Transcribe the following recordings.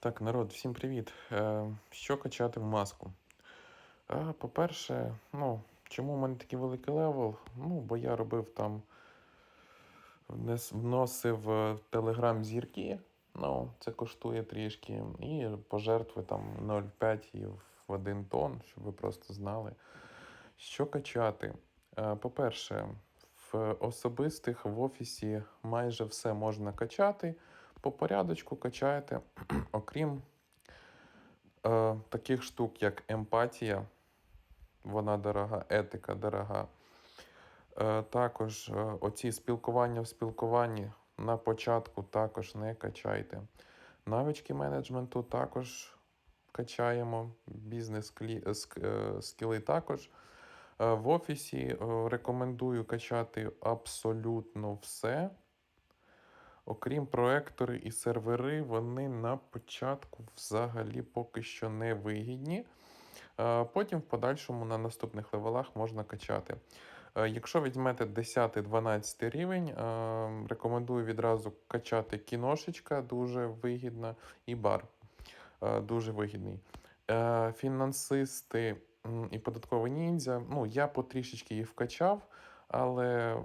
Так, народ, всім привіт. Е, що качати в маску? Е, по-перше, ну, чому в мене такий великий левел? Ну, бо я робив там, вносив в Telegram зірки, ну, це коштує трішки, і пожертви там 0,5 і в 1 тонн, щоб ви просто знали. Що качати? Е, по-перше, в особистих в офісі майже все можна качати. По порядочку качаєте, окрім е, таких штук, як емпатія, вона дорога, етика дорога. Е, також е, оці спілкування в спілкуванні на початку також не качайте. Навички менеджменту також качаємо, бізнес скіли також. Е, В офісі е, рекомендую качати абсолютно все. Окрім проектори і сервери, вони на початку взагалі поки що не вигідні. Е, Потім в подальшому на наступних левелах можна качати. Е, Якщо візьмете 10-12 рівень, е, рекомендую відразу качати кіношечка, дуже вигідна, і бар дуже вигідний. Фінансисти і податковий ніндзя. Ну, я потрішечки їх вкачав, але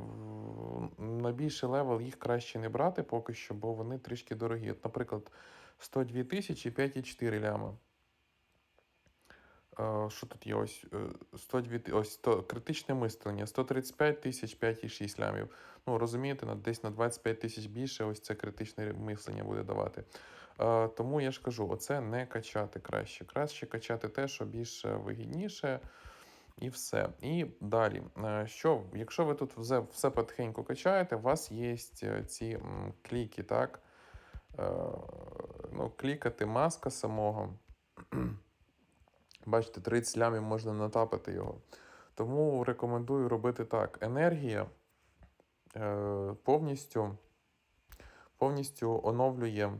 на більший левел їх краще не брати поки що, бо вони трішки дорогі. От, наприклад, 102 тисячі 5,4 ляма. Е, Що тут є? Ось е, 102, ось 100, критичне мислення, 135 тисяч 5,6 лямів. Ну, розумієте, десь на 25 тисяч більше ось це критичне мислення буде давати. Е, Тому я ж кажу, оце не качати краще. Краще качати те, що більш вигідніше. І все. І далі. Е, Що, якщо ви тут все, потихеньку качаєте, у вас є е, ці кліки, так? Е, Ну, клікати маска самого. Бачите, 30 лямів можна натапати його. Тому рекомендую робити так. Енергія повністю, повністю оновлює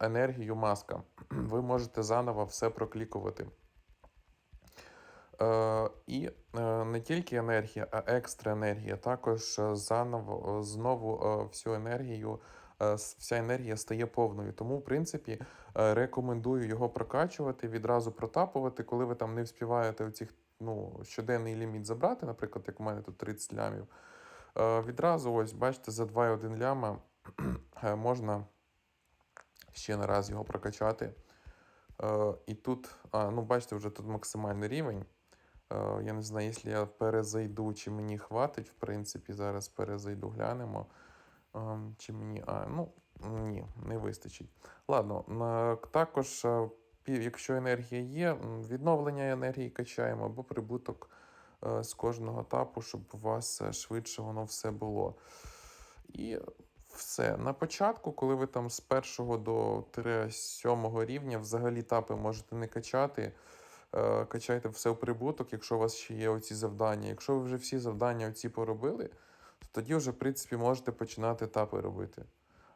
енергію маска. Ви можете заново все проклікувати. Е, і е, не тільки енергія, а екстра енергія. Також е, заново знову всю енергію, вся енергія стає повною. Тому, в принципі, рекомендую його прокачувати, відразу протапувати, коли ви там не вспіваєте оцих, ну, щоденний ліміт забрати, наприклад, як у мене тут 30 лямів. Відразу, ось, бачите, за 2,1 ляма можна ще не раз його прокачати. І тут, ну, бачите, вже тут максимальний рівень. Е, Я не знаю, якщо я перезайду, чи мені хватить, в принципі, зараз перезайду, глянемо. Ем, Чи мені. А, ну, ні, не вистачить. Ладно, також, е, якщо енергія є, відновлення енергії качаємо або прибуток е, з кожного етапу, щоб у вас е, швидше воно все було. І все. На початку, коли ви там з першого до 7 рівня взагалі тапи можете не качати. Е, Качайте все в прибуток, якщо у вас ще є оці завдання. Якщо ви вже всі завдання оці поробили, то тоді вже, в принципі, можете починати етапи робити.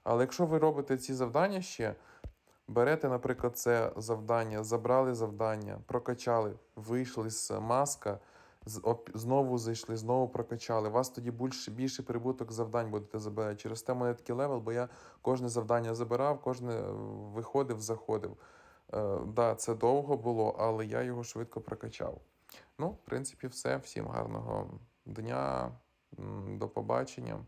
Але якщо ви робите ці завдання ще, берете, наприклад, це завдання, забрали завдання, прокачали, вийшли з маска, знову зайшли, знову прокачали. У вас тоді більше, більше прибуток завдань будете забирати. Через те мене такий левел, бо я кожне завдання забирав, кожне е, виходив, заходив. Е, да, це довго було, але я його швидко прокачав. Ну, в принципі, все. Всім гарного дня, до побачення.